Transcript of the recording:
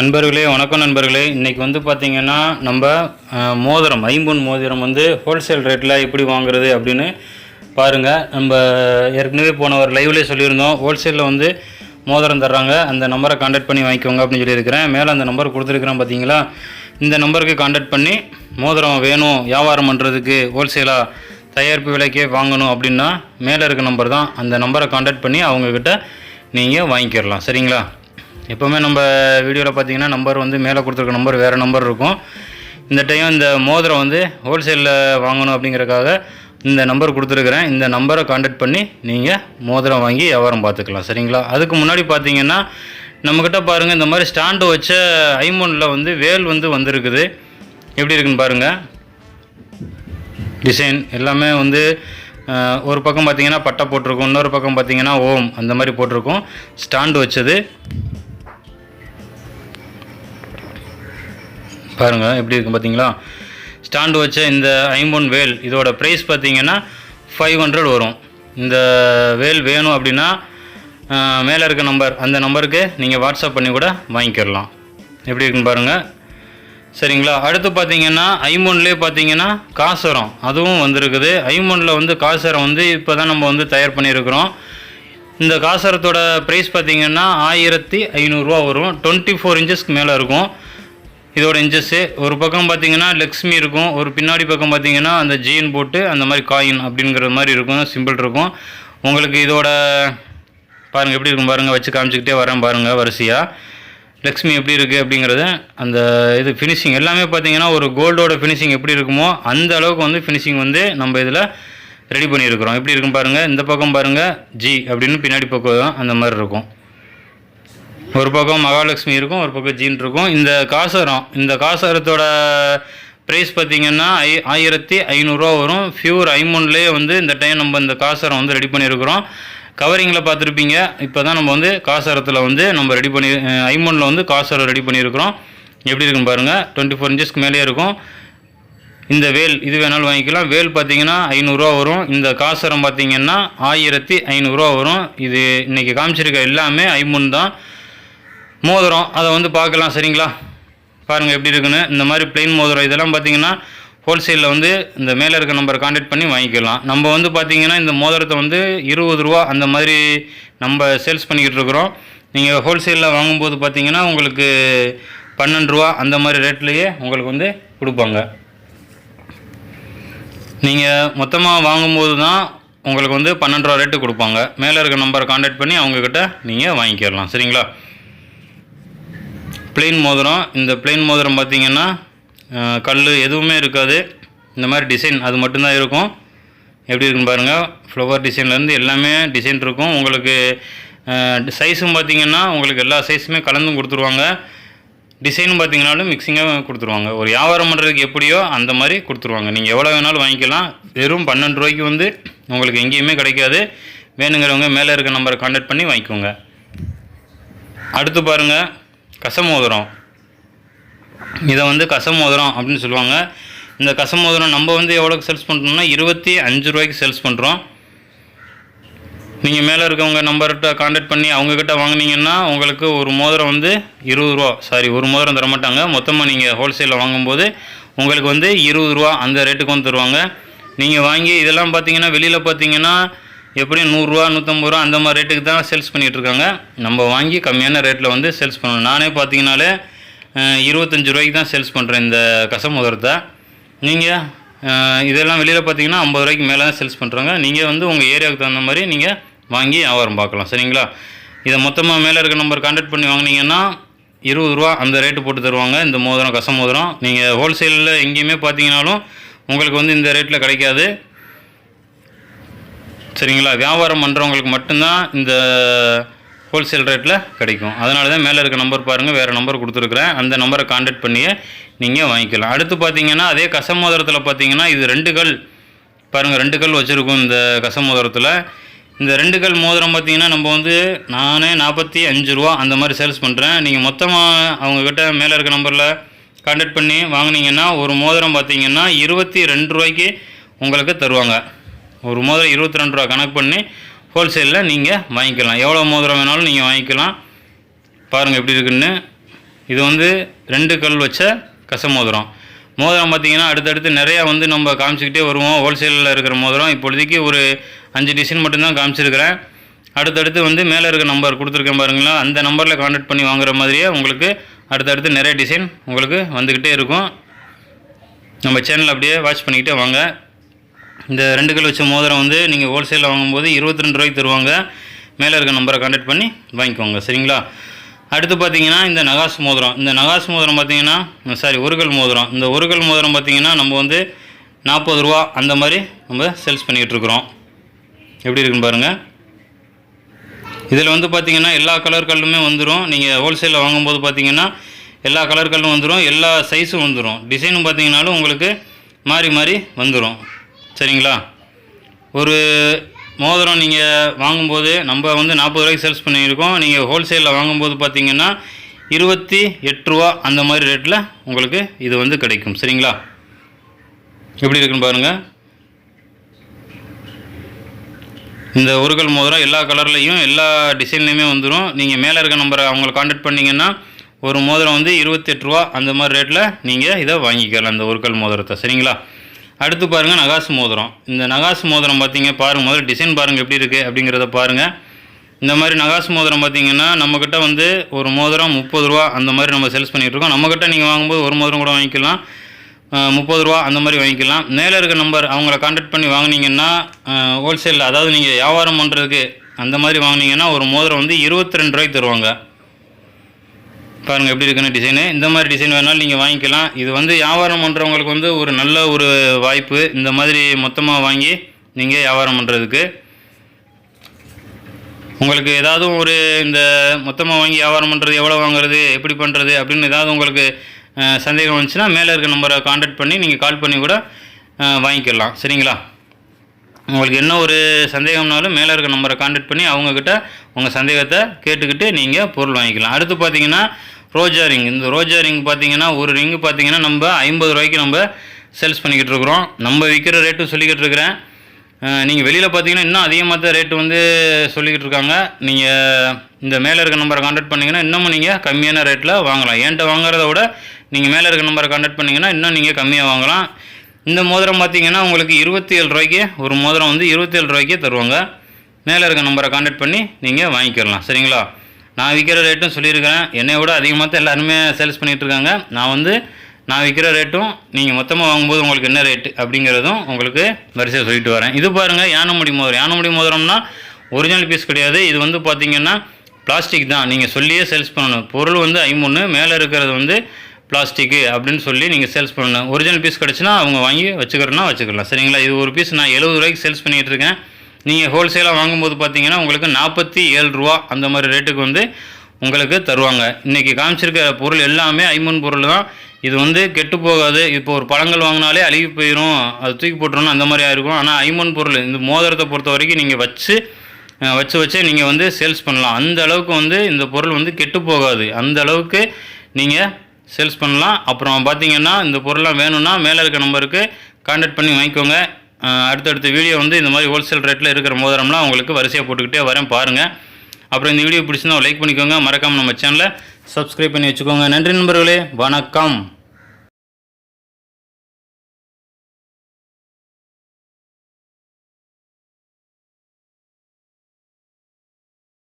நண்பர்களே வணக்கம் நண்பர்களே. இன்றைக்கி வந்து பார்த்திங்கன்னா நம்ம மோதிரம் ஐம்பொன் மோதிரம் வந்து ஹோல்சேல் ரேட்டில் எப்படி வாங்குறது அப்படின்னு பாருங்கள் நம்ம ஏற்கனவே போன ஒரு லைவ்லேயே சொல்லியிருந்தோம். ஹோல்சேலில் வந்து மோதிரம் தர்றாங்க. அந்த நம்பரை காண்டாக்ட் பண்ணி வாங்கிக்கோங்க அப்படின்னு சொல்லியிருக்கிறேன். மேலே அந்த நம்பர் கொடுத்துருக்குறேன் பார்த்தீங்களா இந்த நம்பருக்கு காண்டாக்ட் பண்ணி மோதிரம் வேணும் வியாபாரம் பண்ணுறதுக்கு ஹோல்சேலாக தயாரிப்பு விலைக்கே வாங்கணும் அப்படின்னா மேலே இருக்க நம்பர் தான். அந்த நம்பரை காண்டாக்ட் பண்ணி அவங்கக்கிட்ட நீங்கள் வாங்கிக்கிறலாம். சரிங்களா? எப்போவுமே நம்ம வீடியோவில் பார்த்தீங்கன்னா நம்பர் வந்து மேலே கொடுத்துருக்க நம்பர் வேறு நம்பர் இருக்கும். இந்த டைம் இந்த மோதிரம் வந்து ஹோல்சேலில் வாங்கணும் அப்படிங்கிறக்காக இந்த நம்பர் கொடுத்துருக்குறேன். இந்த நம்பரை காண்டாக்ட் பண்ணி நீங்கள் மோதிரம் வாங்கி வியாபாரம் பார்த்துக்கலாம். சரிங்களா? அதுக்கு முன்னாடி பார்த்தீங்கன்னா நம்மக்கிட்ட பாருங்கள் இந்த மாதிரி ஸ்டாண்டு வச்ச ஐமோனில் வந்து வேல் வந்து வந்திருக்குது. எப்படி இருக்குன்னு பாருங்கள் டிசைன் எல்லாமே வந்து ஒரு பக்கம் பார்த்திங்கன்னா பட்டை போட்டிருக்கும் இன்னொரு பக்கம் பார்த்தீங்கன்னா ஓம் அந்த மாதிரி போட்டிருக்கும். ஸ்டாண்டு வச்சது. பாருங்கள் எப்படி இருக்கு பார்த்தீங்களா ஸ்டாண்டு வச்ச இந்த ஐம்பொன் வேல் இதோட ப்ரைஸ் பார்த்தீங்கன்னா ஃபைவ் ஹண்ட்ரட் வரும். இந்த வேல் வேணும் அப்படின்னா மேலே இருக்க நம்பர் அந்த நம்பருக்கு நீங்கள் வாட்ஸ்அப் பண்ணி கூட வாங்கிக்கிடலாம் எப்படி இருக்குன்னு பாருங்கள் சரிங்களா? அடுத்து பார்த்தீங்கன்னா ஐமோன்லேயே பார்த்தீங்கன்னா காசரம் அதுவும் வந்திருக்குது. ஐமோனில் வந்து காசரம் வந்து இப்போ தான் நம்ம வந்து தயார் பண்ணியிருக்கிறோம். இந்த காசரத்தோட ப்ரைஸ் பார்த்தீங்கன்னா ஆயிரத்தி ஐநூறுரூவா வரும். டுவெண்ட்டி ஃபோர் இன்ச்சஸ்க்கு மேலே இருக்கும். இதோட இன்ச்சஸ்ஸு ஒரு பக்கம் பார்த்தீங்கன்னா லக்ஷ்மி இருக்கும். ஒரு பின்னாடி பக்கம் பார்த்தீங்கன்னா அந்த ஜீன் போட்டு அந்த மாதிரி காயின் அப்படிங்கிற மாதிரி இருக்கும். சிம்பிள் இருக்கும். உங்களுக்கு இதோட பாருங்கள் எப்படி இருக்கும் பாருங்கள் வச்சு காமிச்சிக்கிட்டே வரேன் பாருங்கள் வரிசையாக லக்ஷ்மி எப்படி இருக்குது அப்படிங்கிறது அந்த இது ஃபினிஷிங் எல்லாமே பார்த்தீங்கன்னா ஒரு கோல்டோட ஃபினிஷிங் எப்படி இருக்குமோ அந்த அளவுக்கு வந்து ஃபினிஷிங் வந்து நம்ம இதில் ரெடி பண்ணியிருக்கிறோம். எப்படி இருக்கும் பாருங்கள் இந்த பக்கம் பாருங்கள் ஜி அப்படின்னு பின்னாடி பக்கம் அந்த மாதிரி இருக்கும். ஒரு பக்கம் மகாலட்சுமி இருக்கும் ஒரு பக்கம் ஜீன் இருக்கும். இந்த காசரம் இந்த காசரத்தோட ப்ரைஸ் பார்த்தீங்கன்னா ஐ ஆயிரத்தி ஐநூறுரூவா வரும். ஃபியூர் ஐமோன்லேயே வந்து இந்த டைம் நம்ம இந்த காசரம் வந்து ரெடி பண்ணியிருக்கிறோம் கவரிங்கில் பார்த்துருப்பீங்க. இப்போ தான் நம்ம வந்து காசரத்தில் வந்து நம்ம ரெடி பண்ணி ஐமோனில் வந்து காசரம் ரெடி பண்ணியிருக்கிறோம் எப்படி இருக்குன்னு பாருங்கள் டுவெண்ட்டி ஃபோர் இன்ச்சஸ்க்கு மேலேயே இருக்கும். இந்த வேல் இது வேணாலும் வாங்கிக்கலாம். வேல் பார்த்தீங்கன்னா ஐநூறுரூவா வரும். இந்த காசரம் பார்த்தீங்கன்னா ஆயிரத்தி ஐநூறுரூவா வரும். இது இன்றைக்கி காமிச்சிருக்க எல்லாமே ஐமோன் தான். மோதிரம் அதை வந்து பார்க்கலாம் சரிங்களா? பாருங்கள் எப்படி இருக்குன்னு. இந்த மாதிரி பிளெயின் மோதிரம் இதெல்லாம் பார்த்தீங்கன்னா ஹோல்சேலில் வந்து இந்த மேலே இருக்க நம்பரை காண்டாக்ட் பண்ணி வாங்கிக்கலாம். நம்ம வந்து பார்த்தீங்கன்னா இந்த மோதிரத்தை வந்து இருபது ரூபா அந்த மாதிரி நம்ம சேல்ஸ் பண்ணிக்கிட்டு இருக்கிறோம். நீங்கள் ஹோல்சேலில் வாங்கும்போது பார்த்தீங்கன்னா உங்களுக்கு பன்னெண்டு ரூபா அந்த மாதிரி ரேட்லேயே உங்களுக்கு வந்து கொடுப்பாங்க. நீங்கள் மொத்தமாக வாங்கும்போது தான் உங்களுக்கு வந்து பன்னெண்டு ரூபா ரேட்டு கொடுப்பாங்க. மேலே இருக்க நம்பரை காண்டாக்ட் பண்ணி அவங்கக்கிட்ட நீங்கள் வாங்கிக்கிடலாம் சரிங்களா? பிளெயின் மோதிரம். இந்த பிளெயின் மோதிரம் பார்த்தீங்கன்னா கல் எதுவுமே இருக்காது. இந்த மாதிரி டிசைன் அது மட்டும்தான் இருக்கும். எப்படி இருக்குன்னு பாருங்கள் ஃப்ளவர் டிசைன்லேருந்து எல்லாமே டிசைன் இருக்கும். உங்களுக்கு சைஸும் பார்த்தீங்கன்னா உங்களுக்கு எல்லா சைஸுமே கலந்தும் கொடுத்துருவாங்க. டிசைனும் பார்த்தீங்கனாலும் மிக்சிங்காக கொடுத்துருவாங்க. ஒரு வியாபாரம் பண்ணுறதுக்கு எப்படியோ அந்த மாதிரி கொடுத்துருவாங்க. நீங்கள் எவ்வளோ வேணாலும் வாங்கிக்கலாம். வெறும் பன்னெண்டு ரூபாய்க்கு வந்து உங்களுக்கு எங்கேயுமே கிடைக்காது. வேணுங்கிறவங்க மேலே இருக்க நம்பரை காண்டாக்ட் பண்ணி வாங்கிக்கோங்க. அடுத்து பாருங்கள் கசமோதிரம். இதை வந்து கசமோதிரம் அப்படின்னு சொல்லுவாங்க. இந்த கசமோதிரம் நம்ம வந்து எவ்வளோக்கு சேல்ஸ் பண்ணுறோம்னா இருபத்தி அஞ்சு ரூபாய்க்கு சேல்ஸ் பண்ணுறோம் நீங்கள் மேலே இருக்கவங்க நம்பர்கிட்ட காண்டாக்ட் பண்ணி அவங்கக்கிட்ட வாங்கினீங்கன்னா உங்களுக்கு ஒரு மோதிரம் வந்து இருபது ரூபா சாரி ஒரு மோதிரம் தரமாட்டாங்க மொத்தமாக நீங்கள் ஹோல்சேலில் வாங்கும்போது உங்களுக்கு வந்து இருபது ரூபா அந்த ரேட்டுக்கு வந்து தருவாங்க. நீங்கள் வாங்கி இதெல்லாம் பார்த்தீங்கன்னா வெளியில் பார்த்தீங்கன்னா எப்படியும் நூறுரூவா நூற்றம்பது ரூபா அந்த மாதிரி ரேட்டுக்கு தான் சேல்ஸ் பண்ணிகிட்டு இருக்காங்க நம்ம வாங்கி கம்மியான ரேட்டில் வந்து சேல்ஸ் பண்ணணும். நானே பார்த்தீங்கனாலே இருபத்தஞ்சி இருபத்தஞ்சு ரூபாய்க்கு தான் சேல்ஸ் பண்ணுறேன் இந்த கசமுதரத்தை நீங்கள் இதெல்லாம் வெளியில் பார்த்தீங்கன்னா ஐம்பது ரூபாய்க்கு மேலே தான் சேல்ஸ் பண்ணுறாங்க நீங்கள் வந்து உங்கள் ஏரியாவுக்கு தகுந்த மாதிரி நீங்கள் வாங்கி வியாபாரம் பார்க்கலாம். சரிங்களா? இதை மொத்தமாக மேலே இருக்க நம்பர் கான்டாக்ட் பண்ணி வாங்கினீங்கன்னா இருபது ரூபா அந்த ரேட்டு போட்டு தருவாங்க. இந்த மோதிரம் கச மோதிரம் நீங்கள் ஹோல்சேலில் எங்கேயுமே பார்த்தீங்கனாலும் உங்களுக்கு வந்து இந்த ரேட்டில் கிடைக்காது. சரிங்களா? வியாபாரம் பண்ணுறவங்களுக்கு மட்டும்தான் இந்த ஹோல்சேல் ரேட்டில் கிடைக்கும். அதனால தான் மேலே இருக்க நம்பர் பாருங்கள் வேறு நம்பர் கொடுத்துருக்குறேன். அந்த நம்பரை காண்டாக்ட் பண்ணியே நீங்கள் வாங்கிக்கலாம். அடுத்து பார்த்தீங்கன்னா அதே கசமோதிரத்தில் பார்த்தீங்கன்னா இது ரெண்டு கல். பாருங்கள் ரெண்டு கல் வச்சுருக்கோம் இந்த கசமோதிரத்தில். இந்த ரெண்டு கல் மோதிரம் பார்த்தீங்கன்னா நம்ம வந்து நானே நாற்பத்தி அஞ்சு ரூபா அந்த மாதிரி சேல்ஸ் பண்ணுறேன் நீங்கள் மொத்தமாக அவங்கக்கிட்ட மேலே இருக்க நம்பரில் காண்டாக்ட் பண்ணி வாங்கினீங்கன்னா ஒரு மோதிரம் பார்த்தீங்கன்னா இருபத்தி ரெண்டு ரூபாய்க்கு உங்களுக்கு தருவாங்க. ஒரு மோதிரம் இருபத்தி ரெண்டு ரூபா கணக்கு பண்ணி ஹோல்சேலில் நீங்கள் வாங்கிக்கலாம். எவ்வளோ மோதிரம் வேணாலும் நீங்கள் வாங்கிக்கலாம். பாருங்கள் எப்படி இருக்குன்னு. இது வந்து ரெண்டு கல் வச்ச கச மோதிரம். மோதிரம் பார்த்தீங்கன்னா அடுத்தடுத்து நிறையா வந்து நம்ம காமிச்சிக்கிட்டே வருவோம். ஹோல்சேலில் இருக்கிற மோதிரம். இப்பொழுதைக்கு ஒரு அஞ்சு டிசைன் மட்டும்தான் காமிச்சிருக்கிறேன். அடுத்தடுத்து வந்து மேலே இருக்க நம்பர் கொடுத்துருக்கேன் பாருங்களா அந்த நம்பரில் கான்டாக்ட் பண்ணி வாங்குற மாதிரியே உங்களுக்கு அடுத்தடுத்து நிறைய டிசைன் உங்களுக்கு வந்துக்கிட்டே இருக்கும். நம்ம சேனல் அப்படியே வாட்ச் பண்ணிக்கிட்டே வாங்க. இந்த ரெண்டு கல் வச்ச மோதிரம் வந்து நீங்கள் ஹோல்சேலில் வாங்கும்போது இருபத்தி ரெண்டு ரூபாய்க்கு தருவாங்க. மேலே இருக்க நம்பரை கான்டாக்ட் பண்ணி வாங்கிக்கோங்க. சரிங்களா? அடுத்து பார்த்தீங்கன்னா இந்த நகாஸ் மோதிரம். இந்த நகாஸ் மோதிரம் பார்த்தீங்கன்னா சாரி ஒருகல் மோதிரம். இந்த ஒருகல் மோதிரம் பார்த்தீங்கன்னா நம்ம வந்து நாற்பது ரூபா அந்த மாதிரி நம்ம சேல்ஸ் பண்ணிக்கிட்டு இருக்கிறோம். எப்படி இருக்குன்னு பாருங்கள் இதில் வந்து பார்த்தீங்கன்னா எல்லா கலர் கல்லுமே வந்துடும் நீங்கள் ஹோல்சேலில் வாங்கும்போது பார்த்தீங்கன்னா எல்லா கலர் கல்லும் வந்துடும் எல்லா சைஸும் வந்துடும் டிசைனும் பார்த்தீங்கன்னாலும் உங்களுக்கு மாறி மாறி வந்துடும் சரிங்களா? ஒரு மோதிரம் நீங்கள் வாங்கும்போது நம்ம வந்து நாற்பது ரூபாய்க்கு சேல்ஸ் பண்ணியிருக்கோம். நீங்கள் ஹோல்சேலில் வாங்கும்போது பார்த்தீங்கன்னா இருபத்தி எட்டு ரூபா அந்த மாதிரி ரேட்டில் உங்களுக்கு இது வந்து கிடைக்கும். சரிங்களா? எப்படி இருக்குன்னு பாருங்கள் இந்த ஒருகல் மோதிரம் எல்லா கலர்லேயும் எல்லா டிசைன்லேயுமே வந்துடும் நீங்கள் மேலே இருக்க நம்பரை அவங்களை காண்டாக்ட் பண்ணிங்கன்னா ஒரு மோதிரம் வந்து இருபத்தெட்டு ரூபா அந்த மாதிரி ரேட்டில் நீங்கள் இதை வாங்கிக்கலாம் இந்த உருக்கல் மோதிரத்தை. சரிங்களா? அடுத்து பாருங்கள் நகாசு மோதிரம். இந்த நகாசு மோதிரம் பார்த்தீங்க பாருங்கள் முதல்ல டிசைன் பாருங்கள் எப்படி இருக்குது அப்படிங்கிறத பாருங்கள் இந்த மாதிரி நகாசு மோதிரம் பார்த்தீங்கன்னா நம்மக்கிட்ட வந்து ஒரு மோதிரம் முப்பது ரூபா அந்த மாதிரி நம்ம சேல்ஸ் பண்ணிகிட்டு இருக்கோம். நம்மக்கிட்ட நீங்கள் வாங்கும்போது ஒரு மோதிரம் கூட வாங்கிக்கலாம். முப்பது ரூபா அந்த மாதிரி வாங்கிக்கலாம். மேலே இருக்க நம்பர் அவங்கள காண்டாக்ட் பண்ணி வாங்குனீங்கன்னா ஹோல்சேலில் அதாவது நீங்கள் வியாபாரம் பண்ணுறதுக்கு அந்த மாதிரி வாங்கினீங்கன்னா ஒரு மோதிரம் வந்து இருபத்தி ரெண்டு ரூபாய்க்கு தருவாங்க. பாருங்கள் எப்படி இருக்குன்னு டிசைனு இந்த மாதிரி டிசைன் வேணாலும் நீங்கள் வாங்கிக்கலாம். இது வந்து வியாபாரம் பண்ணுறவங்களுக்கு வந்து ஒரு நல்ல ஒரு வாய்ப்பு. இந்த மாதிரி மொத்தமாக வாங்கி நீங்கள் வியாபாரம் பண்ணுறதுக்கு உங்களுக்கு ஏதாவது ஒரு இந்த மொத்தமாக வாங்கி வியாபாரம் பண்ணுறது எவ்வளோ வாங்குறது எப்படி பண்ணுறது அப்படின்னு ஏதாவது உங்களுக்கு சந்தேகம் வந்துச்சுன்னா மேலே இருக்க நம்பரை காண்டாக்ட் பண்ணி நீங்கள் கால் பண்ணி கூட வாங்கிக்கலாம். சரிங்களா? உங்களுக்கு என்ன ஒரு சந்தேகம்னாலும் மேலே இருக்க நம்பரை காண்டாக்ட் பண்ணி அவங்கக்கிட்ட உங்கள் சந்தேகத்தை கேட்டுக்கிட்டு நீங்கள் பொருள் வாங்கிக்கலாம். அடுத்து பார்த்தீங்கன்னா ரோஜா ரிங். இந்த ரோஜா ரிங் பார்த்தீங்கன்னா ஒரு ரிங்கு பார்த்தீங்கன்னா நம்ம ஐம்பது ரூபாய்க்கு நம்ம சேல்ஸ் பண்ணிக்கிட்டு இருக்கிறோம். நம்ம விற்கிற ரேட்டும் சொல்லிக்கிட்டு இருக்கிறேன். நீங்கள் வெளியில் பார்த்தீங்கன்னா இன்னும் அதிகமாக தான் ரேட்டு வந்து சொல்லிக்கிட்டு இருக்காங்க. நீங்கள் இந்த மேலே இருக்க நம்பரை காண்டாக்ட் பண்ணிங்கன்னா இன்னமும் நீங்கள் கம்மியான ரேட்டில் வாங்கலாம். என்கிட்ட வாங்குறத விட நீங்கள் மேலே இருக்க நம்பரை காண்டாக்ட் பண்ணிங்கன்னா இன்னும் நீங்கள் கம்மியாக வாங்கலாம். இந்த மோதிரம் பார்த்தீங்கன்னா உங்களுக்கு இருபத்தி ஏழு ரூபாய்க்கு ஒரு மோதிரம் வந்து இருபத்தி ஏழு ரூபாய்க்கே தருவாங்க. மேலே இருக்க நம்பரை காண்டாக்ட் பண்ணி நீங்கள் வாங்கிக்கிறலாம் சரிங்களா? நான் விற்கிற ரேட்டும் சொல்லியிருக்கிறேன். என்னை விட அதிகமாக தான் எல்லாருமே சேல்ஸ் பண்ணிகிட்டு இருக்காங்க. நான் வந்து நான் விற்கிற ரேட்டும் நீங்கள் மொத்தமாக வாங்கும்போது உங்களுக்கு என்ன ரேட்டு அப்படிங்கிறதும் உங்களுக்கு வரிசையாக சொல்லிட்டு வரேன். இது பாருங்கள் யானைமுடி மோதிரம். யானைமுடி மோதிரம்னா ஒரிஜினல் பீஸ் கிடையாது. இது வந்து பார்த்திங்கன்னா பிளாஸ்டிக் தான். நீங்கள் சொல்லியே சேல்ஸ் பண்ணணும். பொருள் வந்து ஐம்பொன்று மேலே இருக்கிறது வந்து பிளாஸ்டிக்கு அப்படின்னு சொல்லி நீங்கள் சேல்ஸ் பண்ணணும் ஒரிஜினல் பீஸ் கிடச்சுன்னா அவங்க வாங்கி வச்சுக்கிறோன்னா வச்சுக்கலாம். சரிங்களா? இது ஒரு பீஸ் நான் எழுபது ரூபாய்க்கு சேல்ஸ் பண்ணிகிட்டு இருக்கேன். நீங்கள் ஹோல்சேலாக வாங்கும்போது பார்த்தீங்கன்னா உங்களுக்கு நாற்பத்தி ஏழு ரூபா அந்த மாதிரி ரேட்டுக்கு வந்து உங்களுக்கு தருவாங்க. இன்றைக்கி காமிச்சிருக்க பொருள் எல்லாமே ஐமன் பொருள் தான். இது வந்து கெட்டு போகாது. இப்போ ஒரு பழங்கள் வாங்கினாலே அழுகி போயிடும் அது தூக்கி போட்டுறணும் அந்த மாதிரி ஆயிருக்கும். ஆனால் ஐமன் பொருள் இந்த மோதிரத்தை பொறுத்த வரைக்கும் நீங்கள் வச்சு வச்சு வச்சே நீங்கள் வந்து சேல்ஸ் பண்ணலாம். அந்த அளவுக்கு வந்து இந்த பொருள் வந்து கெட்டு போகாது. அந்த அளவுக்கு நீங்கள் சேல்ஸ் பண்ணலாம். அப்புறம் பார்த்தீங்கன்னா இந்த பொருள்லாம் வேணும்னா மேலே இருக்க நம்பருக்கு கான்டாக்ட் பண்ணி வாங்கிக்கோங்க. அடுத்தடுத்த வீடியோ வந்து இந்த மாதிரி ஹோல்சேல் ரேட்டில் இருக்கிற மோதிரம்லாம் உங்களுக்கு வரிசையாக போட்டுக்கிட்டே வரேன் பாருங்கள் அப்புறம் இந்த வீடியோ பிடிச்சிருந்தா லைக் பண்ணிக்கோங்க. மறக்காமல் நம்ம சேனலை சப்ஸ்கிரைப் பண்ணி வச்சுக்கோங்க. நன்றி நண்பர்களே. வணக்கம்.